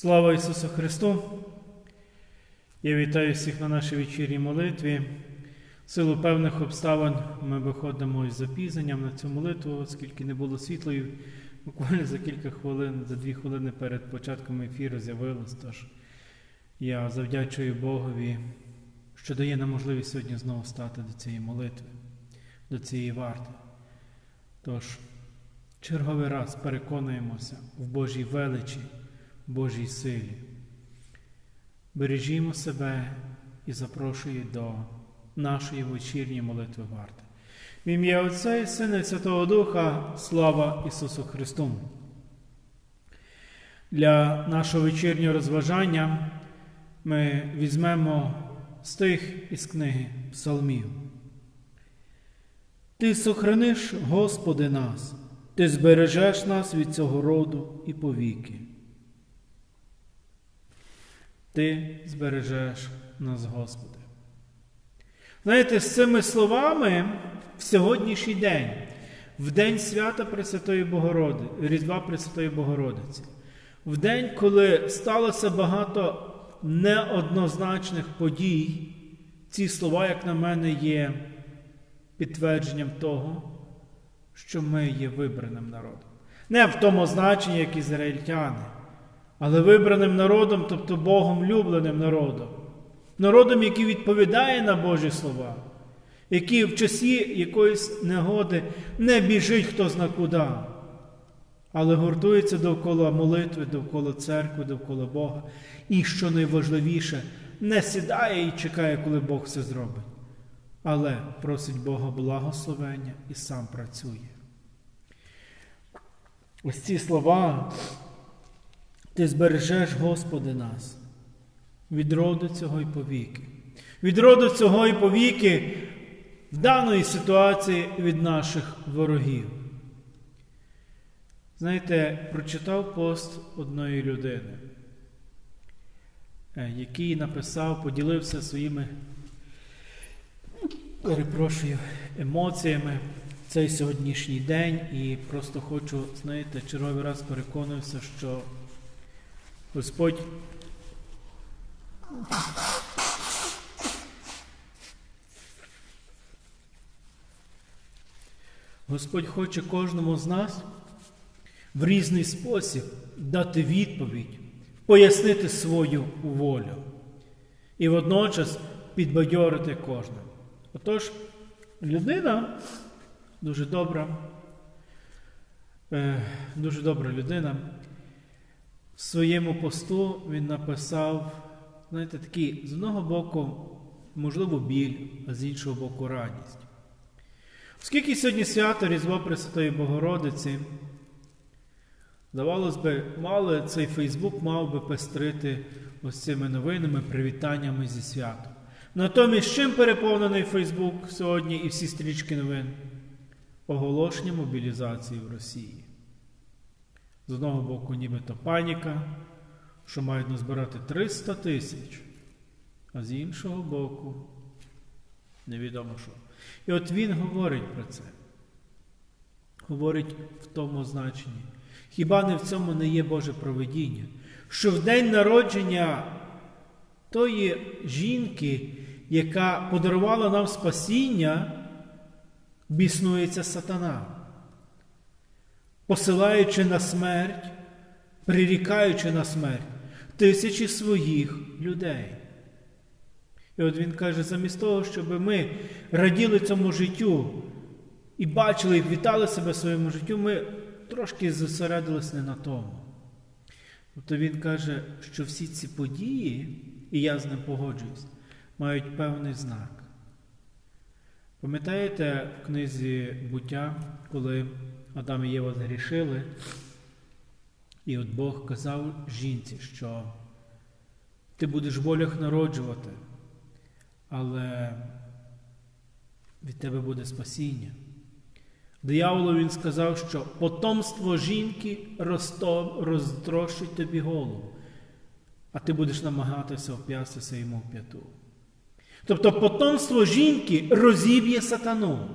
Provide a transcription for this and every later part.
Слава Ісусу Христу! Я вітаю всіх на нашій вечірній молитві. В силу певних обставин ми виходимо із запізненням на цю молитву, оскільки не було світлої. Буквально за кілька хвилин, за дві хвилини перед початком ефіру з'явилось. Тож я завдячую Богові, що дає нам можливість сьогодні знову стати до цієї молитви, до цієї варти. Тож, черговий раз переконуємося в Божій величі, Божій силі. Бережімо себе і запрошую до нашої вечірньої молитви варти. В ім'я Отця і Сина і Святого Духа, слава Ісусу Христу! Для нашого вечірнього розважання ми візьмемо стих із книги Псалмів. Ти сохраниш, Господи, нас, Ти збережеш нас від цього роду і повіки. Ти збережеш нас, Господи. Знаєте, з цими словами в сьогоднішній день, в день свята Пресвятої Богородиці, Різдва Пресвятої Богородиці, в день, коли сталося багато неоднозначних подій, ці слова, як на мене, є підтвердженням того, що ми є вибраним народом. Не в тому значенні, як ізраїльтяни, але вибраним народом, тобто Богом любленим народом. Народом, який відповідає на Божі слова, який в часі якоїсь негоди не біжить хто зна куди, але гуртується довкола молитви, довкола церкви, довкола Бога. І, що найважливіше, не сідає і чекає, коли Бог все зробить, але просить Бога благословення і сам працює. Ось ці слова, ти збережеш, Господи, нас від роду цього і повіки. Від роду цього і повіки в даної ситуації від наших ворогів. Знаєте, прочитав пост одної людини, е, який написав, поділився своїми, перепрошую, емоціями цей сьогоднішній день і просто хочу, знаєте, черговий раз переконуюся, що Господь Господь хоче кожному з нас в різний спосіб дати відповідь, пояснити свою волю і водночас підбадьорити кожного. Отож, людина дуже добра, е, дуже добра людина. В своєму посту він написав, знаєте, такий, з одного боку, можливо, біль, а з іншого боку, радість. Оскільки сьогодні свято Різдво Пресвятої Богородиці, здавалось би, мало цей Фейсбук мав би пестрити ось цими новинами, привітаннями зі святом. Натомість, чим переповнений Фейсбук сьогодні і всі стрічки новин? Оголошення мобілізації в Росії. З одного боку, нібито паніка, що мають назбирати 300 тисяч, а з іншого боку, невідомо що. І от він говорить про це. Говорить в тому значенні. Хіба не в цьому не є Боже проведіння? Що в день народження тої жінки, яка подарувала нам спасіння, біснується сатана, посилаючи на смерть, прирікаючи на смерть тисячі своїх людей. І от він каже, замість того, щоб ми раділи цьому життю і бачили, і вітали себе своєму життю, ми трошки зосередились не на тому. Тобто він каже, що всі ці події, і я з ним погоджуюсь, мають певний знак. Пам'ятаєте в книзі буття, коли Адам і Єва згрішили, і от Бог казав жінці, що ти будеш в болях народжувати але від тебе буде спасіння. Дияволу він сказав, що потомство жінки розтрощить тобі голову, а ти будеш намагатися оп'ястися йому в п'яту. Тобто потомство жінки розіб'є сатану.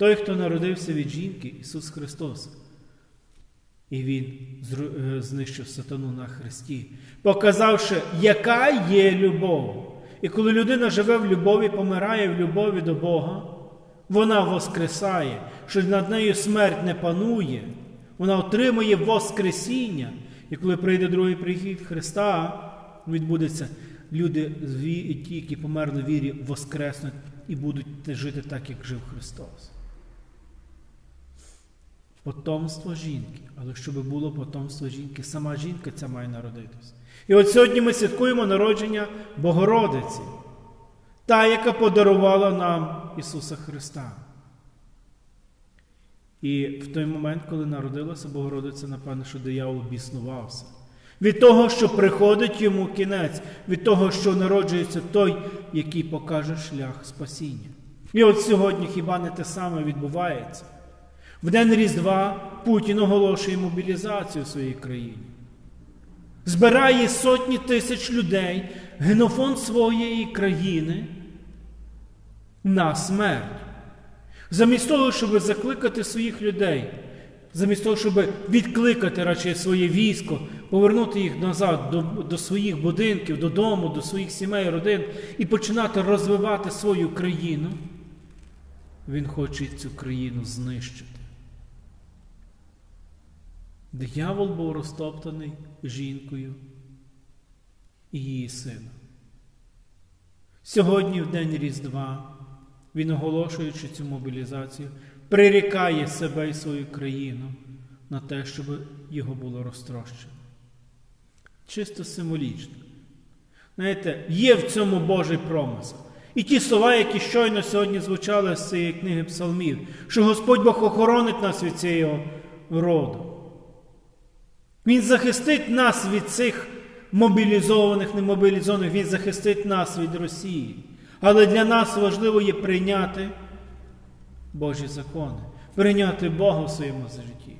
Той, хто народився від жінки, Ісус Христос, І він е, знищив сатану на хресті, показавши, яка є любов. І коли людина живе в любові, помирає в любові до Бога, вона воскресає, що над нею смерть не панує, вона отримує Воскресіння. І коли прийде другий прихід Христа, відбудеться, люди, ті, які померли в вірі, воскреснуть і будуть жити так, як жив Христос. Потомство жінки. Але щоб було потомство жінки, сама жінка ця має народитися. І от сьогодні ми святкуємо народження Богородиці, та, яка подарувала нам Ісуса Христа. І в той момент, коли народилася Богородиця, напевно, що диявол біснувався. Від того, що приходить йому кінець, від того, що народжується той, який покаже шлях спасіння. І от сьогодні хіба не те саме відбувається? В день Різдва Путін оголошує мобілізацію в своїй країні. Збирає сотні тисяч людей, генофонд своєї країни на смерть. Замість того, щоб закликати своїх людей, замість того, щоб відкликати радше своє військо, повернути їх назад до, до своїх будинків, додому, до своїх сімей, родин і починати розвивати свою країну, він хоче цю країну знищити. Диявол був розтоптаний жінкою і її сином. Сьогодні, в день Різдва, він, оголошуючи цю мобілізацію, прирікає себе і свою країну на те, щоб його було розтрощено. Чисто символічно. Знаєте, є в цьому Божий промисел. І ті слова, які щойно сьогодні звучали з цієї книги Псалмів, що Господь Бог охоронить нас від цього роду. Він захистить нас від цих мобілізованих, немобілізованих, Він захистить нас від Росії. Але для нас важливо є прийняти Божі закони, прийняти Бога в своєму житті.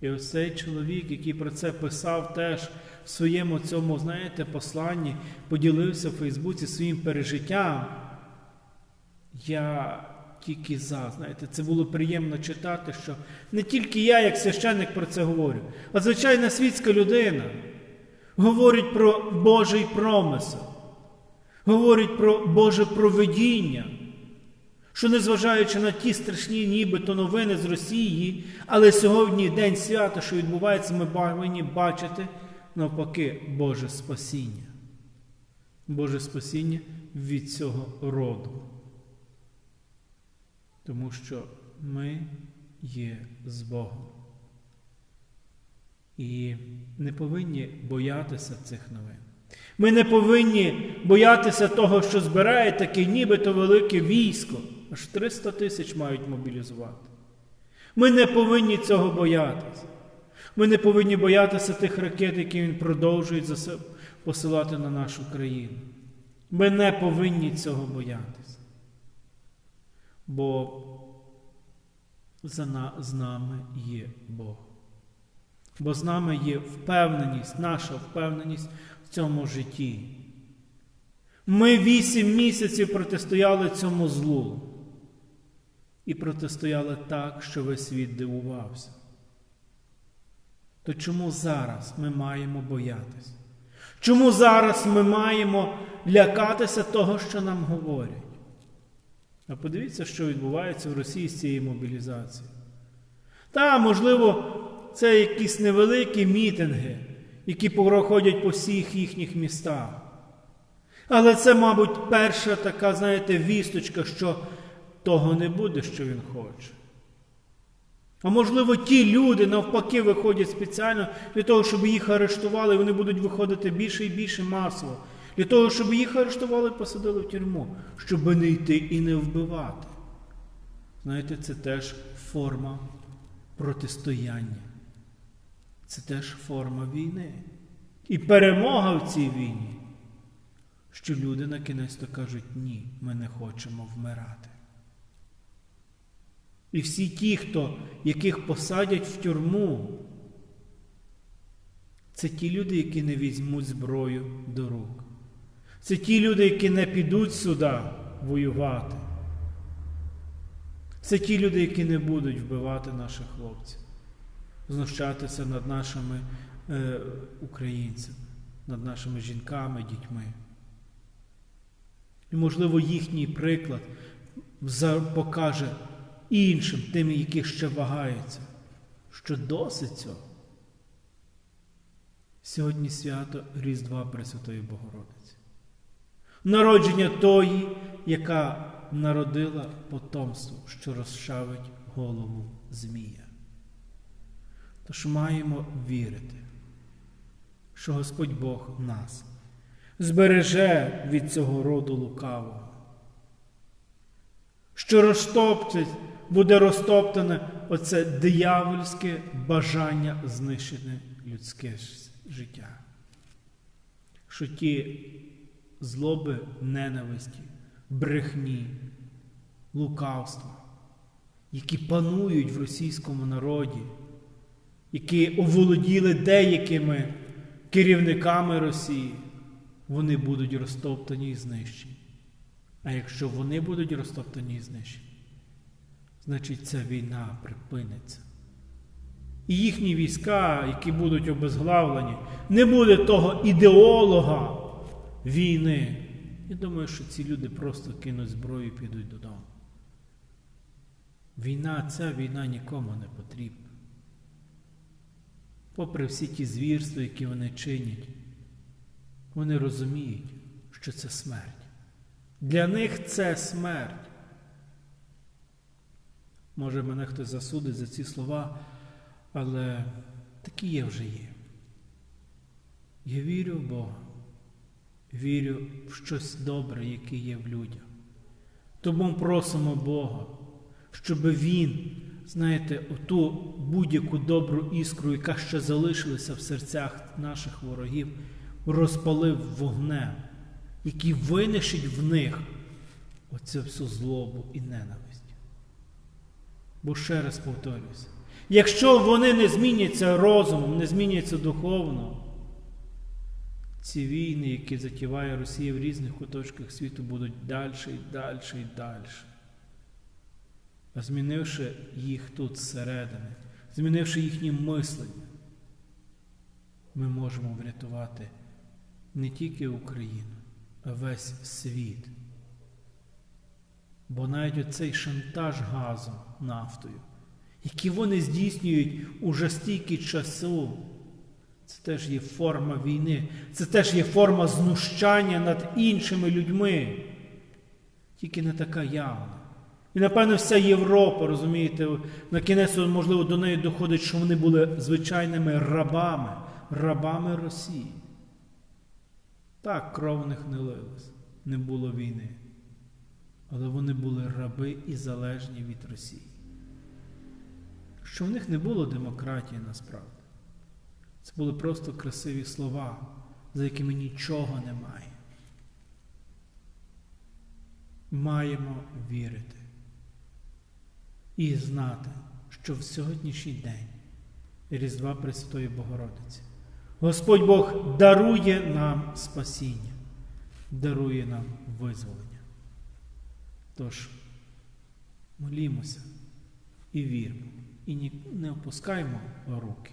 І ось цей чоловік, який про це писав теж в своєму цьому, знаєте, посланні, поділився в Фейсбуці своїм пережиттям. Я тільки за, знаєте, це було приємно читати, що не тільки я, як священник, про це говорю, а звичайна світська людина говорить про Божий промисел, говорить про Боже провидіння, що незважаючи на ті страшні нібито новини з Росії, але сьогодні день свята, що відбувається, ми повинні бачити навпаки Боже спасіння. Боже спасіння від цього роду. Тому що ми є з Богом. І не повинні боятися цих новин. Ми не повинні боятися того, що збирає таке нібито велике військо. Аж 300 тисяч мають мобілізувати. Ми не повинні цього боятися. Ми не повинні боятися тих ракет, які він продовжує посилати на нашу країну. Ми не повинні цього боятися. Бо з нами є Бог. Бо з нами є впевненість, наша впевненість в цьому житті. Ми вісім місяців протистояли цьому злу. І протистояли так, що весь світ дивувався. То чому зараз ми маємо боятися? Чому зараз ми маємо лякатися того, що нам говорять? А подивіться, що відбувається в Росії з цією мобілізацією. Та, можливо, це якісь невеликі мітинги, які проходять по всіх їхніх містах. Але це, мабуть, перша така, знаєте, вісточка, що того не буде, що він хоче. А можливо, ті люди навпаки виходять спеціально для того, щоб їх арештували, і вони будуть виходити більше і більше масово. Для того, щоб їх арештували і посадили в тюрму, щоб не йти і не вбивати. Знаєте, це теж форма протистояння. Це теж форма війни. І перемога в цій війні, що люди на кінець то кажуть, ні, ми не хочемо вмирати. І всі ті, хто, яких посадять в тюрму, це ті люди, які не візьмуть зброю до рук. Це ті люди, які не підуть сюди воювати. Це ті люди, які не будуть вбивати наших хлопців. знущатися над нашими е, українцями, над нашими жінками, дітьми. І, можливо, їхній приклад покаже іншим, тим, які ще вагаються, що досить цього. Сьогодні свято Різдва Пресвятої Богородиці. Народження тої, яка народила потомство, що розчавить голову Змія. Тож маємо вірити, що Господь Бог нас збереже від цього роду лукавого, що розтоптить, буде розтоптане оце диявольське бажання знищити людське життя. Що ті злоби ненависті, брехні, лукавства, які панують в російському народі, які оволоділи деякими керівниками Росії, вони будуть розтоптані і знищені. А якщо вони будуть розтоптані і знищені, значить ця війна припиниться. І їхні війська, які будуть обезглавлені, не буде того ідеолога війни. Я думаю, що ці люди просто кинуть зброю і підуть додому. Війна, ця війна нікому не потрібна. Попри всі ті звірства, які вони чинять, вони розуміють, що це смерть. Для них це смерть. Може, мене хтось засудить за ці слова, але такі є вже є. Я вірю в Бога, вірю в щось добре, яке є в людях. Тому просимо Бога, щоб Він, знаєте, оту будь-яку добру іскру, яка ще залишилася в серцях наших ворогів, розпалив вогнем, який винищить в них оцю всю злобу і ненависть. Бо ще раз повторюся, якщо вони не зміняться розумом, не зміняться духовно, ці війни, які затіває Росія в різних куточках світу, будуть далі і далі і далі. Змінивши їх тут зсередини, змінивши їхнє мислення, ми можемо врятувати не тільки Україну, а весь світ. Бо навіть оцей шантаж газом, нафтою, який вони здійснюють уже стільки часу, це теж є форма війни, це теж є форма знущання над іншими людьми, тільки не така явна. І, напевно, вся Європа, розумієте, на кінець, можливо, до неї доходить, що вони були звичайними рабами, рабами Росії. Так, кров в них не лилась, не було війни. Але вони були раби і залежні від Росії. Що в них не було демократії насправді. Це були просто красиві слова, за якими нічого немає. Маємо вірити і знати, що в сьогоднішній день Різдва Пресвятої Богородиці Господь Бог дарує нам спасіння, дарує нам визволення. Тож, молімося і віримо, і не опускаймо руки.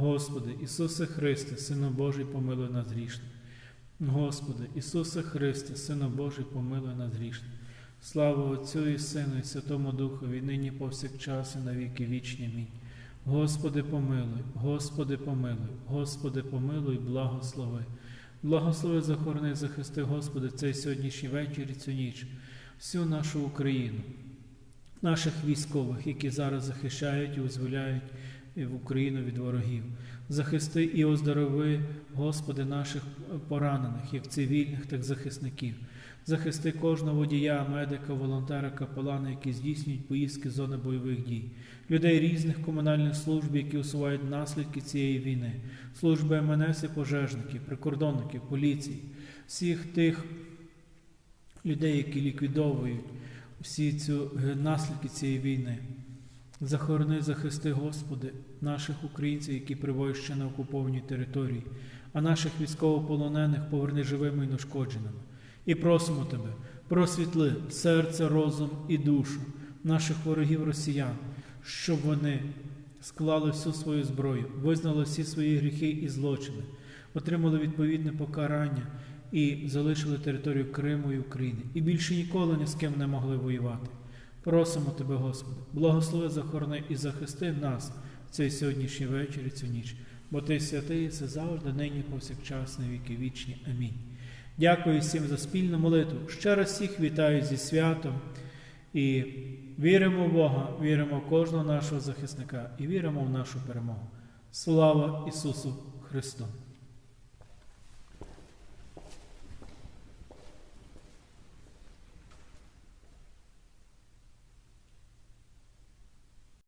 Господи, Ісусе Христе, Сина Божий, помилуй нас грішних. Господи, Ісусе Христе, Сина Божий, помилуй нас грішних. Слава Отцю і Сину, і Святому Духові, нині повсякчас і на віки вічні. Амінь. Господи, помилуй, Господи, помилуй, Господи, помилуй, благослови. Благослови, захорони, захисти, Господи, цей сьогоднішній вечір і цю ніч, всю нашу Україну, наших військових, які зараз захищають і в Україну від ворогів. Захисти і оздорови, Господи, наших поранених, як цивільних, так і захисників. Захисти кожного водія, медика, волонтера, капелана, які здійснюють поїздки з зони бойових дій, людей різних комунальних служб, які усувають наслідки цієї війни, служби МНС і пожежників, прикордонників, поліції, всіх тих людей, які ліквідовують всі цю е, наслідки цієї війни. Захорони, захисти, Господи, наших українців, які прибувають на окупованій території, а наших військовополонених поверни живими і нешкодженими. І просимо Тебе, просвітли серце, розум і душу наших ворогів росіян, щоб вони склали всю свою зброю, визнали всі свої гріхи і злочини, отримали відповідне покарання і залишили територію Криму і України, і більше ніколи ні з ким не могли воювати. Просимо Тебе, Господи, благослови, захорони і захисти нас в цей сьогоднішній вечір і цю ніч, бо Ти святий, це завжди, нині, повсякчас, на віки вічні. Амінь. Дякую всім за спільну молитву. Ще раз всіх вітаю зі святом і віримо в Бога, віримо в кожного нашого захисника і віримо в нашу перемогу. Слава Ісусу Христу!